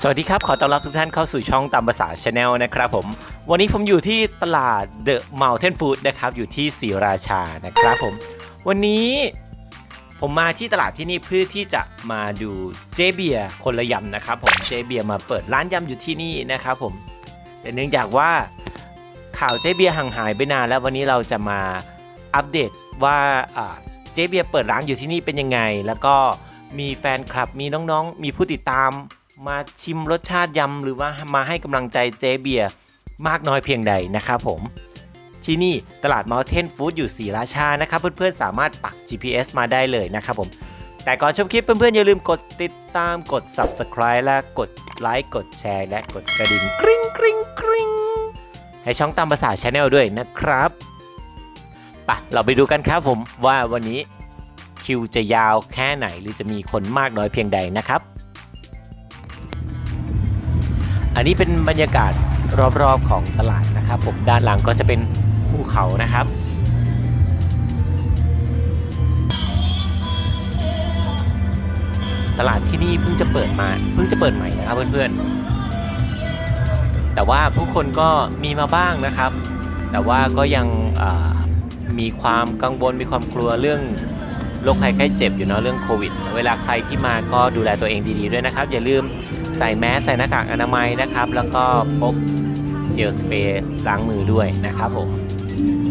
สวัสดีครับ ขอต้อนรับทุกท่านเข้าสู่ช่องตามภาษาชาแนลนะครับผม วันนี้ผมอยู่ที่ตลาด The Mountain Food นะครับ อยู่ที่ศรีราชานะครับผม วันนี้ผมมาที่ตลาดที่นี่เพื่อที่จะมาดูเจเบียคนละยำนะครับผม เจเบียมาเปิดร้านยำอยู่ที่นี่นะครับผม แต่เนื่องจากว่าข่าวเจเบียห่างหายไปนานแล้ววันนี้เราจะมาอัปเดตว่าเจเบียเปิดร้านอยู่ที่นี่เป็นยังไง แล้วก็ มีแฟนคลับมีน้องๆ มีผู้ติดตาม มาชิมรสชาติยำหรือว่ามาให้กำลังใจเจเบียร์มากน้อยเพียงใดนะครับผม ที่นี่ตลาด Mountain Food อยู่ศรีราชานะครับ เพื่อนๆ สามารถปัก GPS มาได้เลยนะครับผม แต่ก่อนชมคลิปเพื่อนๆ อย่าลืมกดติดตามกด Subscribe และกดไลค์กดแชร์และกดกระดิ่งกริ๊งกริ๊งกริ๊งให้ช่องตามภาษาชาแนลด้วยนะครับไปะเราไปดูกันครับผมว่าวันนี้ คิวจะยาวแค่ไหนหรือจะมีคนมากน้อยเพียงใดนะครับ อันนี้เป็นบรรยากาศรอบๆของตลาดนะครับ ผมด้านหลังก็จะเป็นภูเขานะครับตลาดที่นี่เพิ่งจะเปิดมาเพิ่งจะเปิดใหม่นะครับเพื่อนๆ แต่ว่าผู้คนก็มีมาบ้างนะครับ แต่ว่าก็ยังมีความกังวลมีความกลัวเรื่อง โรคภัยไข้เจ็บอยู่เนาะเรื่องโควิด เวลาใครที่มาก็ดูแลตัวเองดีๆด้วยนะครับ อย่าลืมใส่แมสใส่หน้ากากอนามัยนะครับ แล้วก็พกเจลสเปรย์ล้างมือด้วยนะครับผม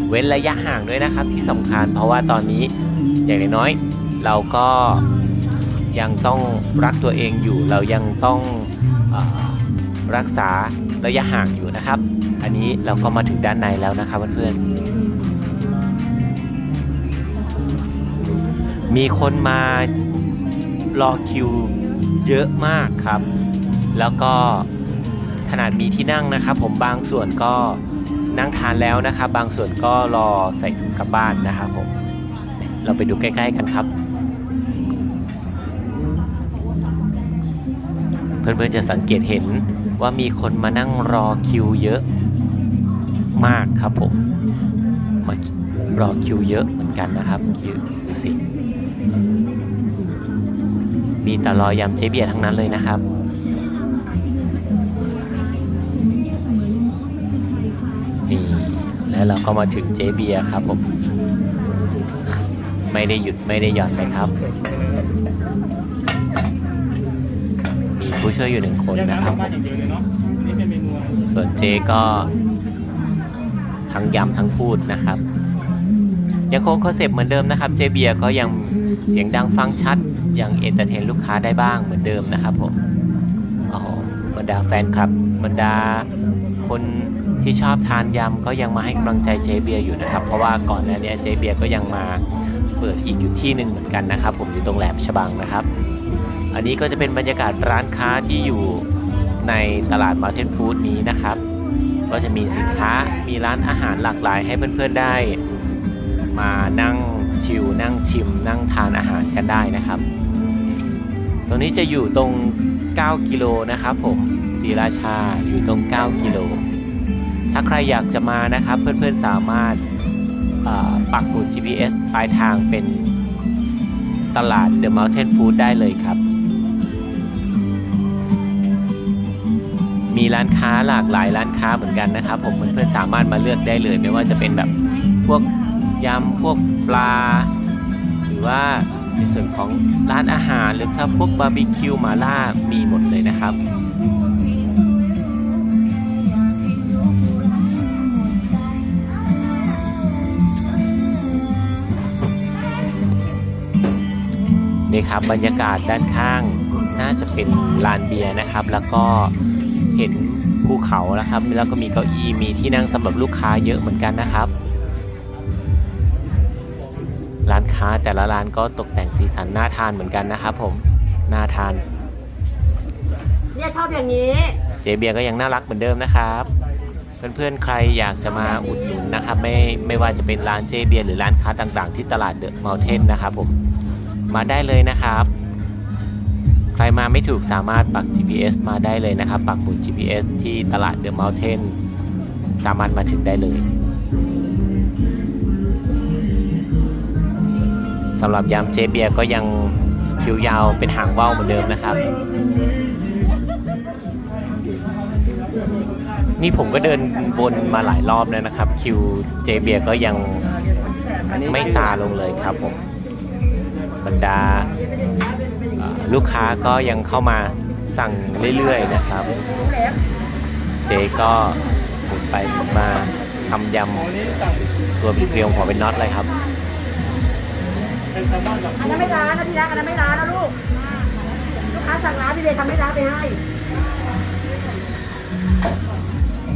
เว้นระยะห่างด้วยนะครับที่สำคัญ เพราะว่าตอนนี้อย่างน้อยๆเราก็ยังต้องรักตัวเองอยู่ เรายังต้องอรักษาระยะห่างอยู่นะครับ อันนี้เราก็มาถึงด้านในแล้วนะครับเพื่อนๆ มีคนมารอคิวเยอะมากครับ แล้วก็ขนาดมีที่นั่งนะครับ ผมบางส่วนก็นั่งทานแล้วนะครับ บางส่วนก็รอใส่ถุงกลับบ้านนะครับผม เราไปดูใกล้ ๆ กันครับ เพื่อนๆจะสังเกตเห็นว่ามีคนมานั่งรอคิวเยอะมากครับผมมารอคิวเยอะเหมือนกันนะครับคิวดูสิ มีแต่รอยยำเจ๊เบียร์ทั้งนั้นเลยนะครับ นี่แล้วเราก็มาถึงเจ๊เบียร์ครับผม ไม่ได้หยุดไม่ได้หย่อนเลยครับ มีผู้ช่วยอยู่หนึ่งคนนะครับ ส่วนเจ๊ก็ทั้งยำทั้งพูดนะครับ ยังคงคอนเซปต์เหมือนเดิมนะครับเจเบียก็ยังเสียงดังฟังชัด ยังเอนเตอร์เทนลูกค้าได้บ้างเหมือนเดิมนะครับผมโอ้โหบรรดาแฟนคลับบรรดาคนที่ชอบทานยำก็ยังมาให้กำลังใจเจเบียอยู่นะครับ เพราะว่าก่อนหน้านี้เจเบียก็ยังมาเปิดอีกอยู่ที่หนึ่งเหมือนกันนะครับ ผมอยู่ตรงแหลมฉบังนะครับ อันนี้ก็จะเป็นบรรยากาศร้านค้าที่อยู่ในตลาด Mountain Food นี้นะครับ ก็จะมีสินค้ามีร้านอาหารหลากหลายให้เพื่อนๆได้ มานั่งชิลนั่งชิม นั่งทานอาหารกันได้นะครับ ตรงนี้จะอยู่ตรง 9 กิโลนะครับผมศรีราชาอยู่ตรง 9 กิโล ถ้าใครอยากจะมานะครับ เพื่อนๆสามารถปักหมุด GPS ปลายทางเป็นตลาด The Mountain Food ได้เลยครับ มีร้านค้าหลากหลายร้านค้าเหมือนกันนะครับ ผมเพื่อนๆสามารถมาเลือกได้เลย ไม่ว่าจะเป็นแบบพวก ยำพวกปลา หรือว่าในส่วนของร้านอาหารหรือครับพวกบาร์บีคิวหมาล่ามีหมดเลยนะครับนี่ครับบรรยากาศด้านข้างน่าจะเป็นลานเบียร์นะครับ แล้วก็เห็นภูเขานะครับแล้วก็มีเก้าอี้มีที่นั่งสำหรับลูกค้าเยอะเหมือนกันนะครับ ร้านค้าแต่ละร้านก็ตกแต่งสีสันน่าทานเหมือนกันนะครับผมน่าทานเนี่ยชอบอย่างนี้เจเบียร์ก็ยังน่ารักเหมือนเดิมนะครับเพื่อนๆ ใครอยากจะมาอุดหนุนนะครับไม่ไม่ว่าจะเป็นร้านเจเบียร์หรือร้านค้าต่างๆ ที่ตลาดเดอะมอลเทนนะครับผมมาได้เลยนะครับ ใครมาไม่ถูกสามารถปัก GPS มาได้เลยนะครับ ปักหมุด GPS ที่ตลาดเดอะมอลเทนสามารถมาถึงได้เลย สำหรับยำเจเบียก็ยังคิวยาวเป็นหางว่าวเหมือนเดิมนะครับ นี่ผมก็เดินวนมาหลายรอบแล้วนะครับ คิวเจเบียก็ยังไม่ซาลงเลยครับผมบรรดาลูกค้าก็ยังเข้ามาสั่งเรื่อยๆนะครับ เจก็หมุนไปหมุนมาทำยำตัวบิดเกลียวหัวเป็นน็อตเลยครับ อันนั้นไม่ร้านนะพี่รักอันนั้นไม่ร้านนะลูก ลูกค้าสั่งร้านพี่เลยทำไม่ร้านไปให้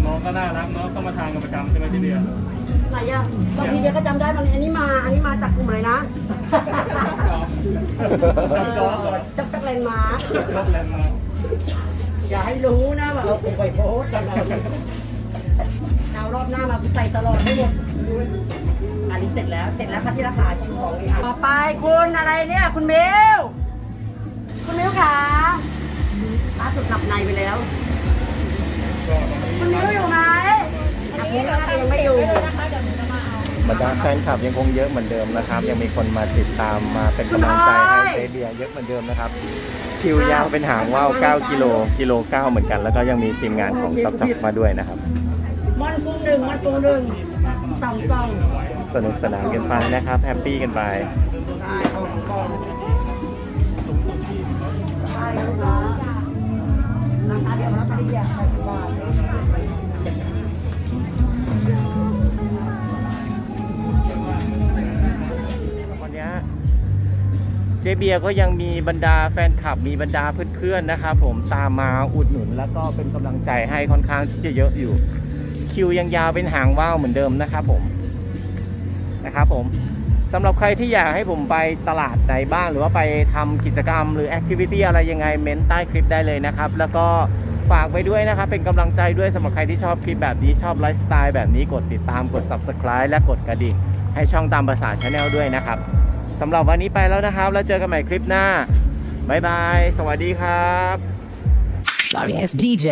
น้องก็น่ารักเนาะก็มาทานกันประจำใช่ไหมที่เดียไหนอะบางทีเดียวก็จำได้มันอันนี้มาอันนี้มาจากกลุ่มอะไรนะจอร์จจักจักแรงม้ารถแลนด์มาอย่าให้รู้นะว่าเราไปโพสต์กันเอาเอา รอบหน้ามาใส่ตลอดให้หมดอันนี้เสร็จแล้ว เสร็จแล้วค่ะที่ราคาชิมของเลยค่ะต่อไปคุณอะไรเนี่ย คุณมิวคุณมิวขาล่าสุดหลับในไปแล้ว คุณมิวอยู่ไหมอะคุณมิวน่าจะยังไม่อยู่บรรดาแฟนคลับยังคงเยอะเหมือนเดิมนะครับ ยังมีคนมาติดตามมาเป็นกำลังใจให้เจเบียร์เยอะเหมือนเดิมนะครับคิวยาวเป็นหางว่าว 9 กิโลกิโล 9 เหมือนกัน แล้วก็ยังมีทีมงานของซับซับมาด้วยนะครับ มันปูหนึ่งมันปูหนึ่งสองกล่องสนุกสนานกันไปนะครับ แฮปปี้กันไป ได้สองกล่องได้ลูกค้าราคาเดี๋ยวเราตะลี่อะใส่บาทวันเนี้ยเจเบียก็ยังมีบรรดาแฟนคลับมีบรรดาเพื่อนๆนะครับผมตามมาอุดหนุนแล้วก็เป็นกำลังใจให้ค่อนข้างที่จะเยอะอยู่ คิวยังยาวเป็นหางว่าวเหมือนเดิมนะครับผมนะครับผมสำหรับใครที่อยากให้ผมไปตลาดใดบ้าง หรือว่าไปทำกิจกรรมหรือแอคทิวิตี้อะไรยังไงเม้นใต้คลิปได้เลยนะครับ แล้วก็ฝากไปด้วยนะครับ เป็นกำลังใจด้วยสำหรับใครที่ชอบคลิปแบบนี้ชอบไลฟ์สไตล์แบบนี้กดติดตามกด subscribe และกดกระดิ่ง ให้ช่องตามภาษาชาแนลด้วยนะครับสำหรับวันนี้ไปแล้วนะครับ แล้วเจอกันใหม่คลิปหน้าบ๊ายบายสวัสดีครับ Sorry as DJ.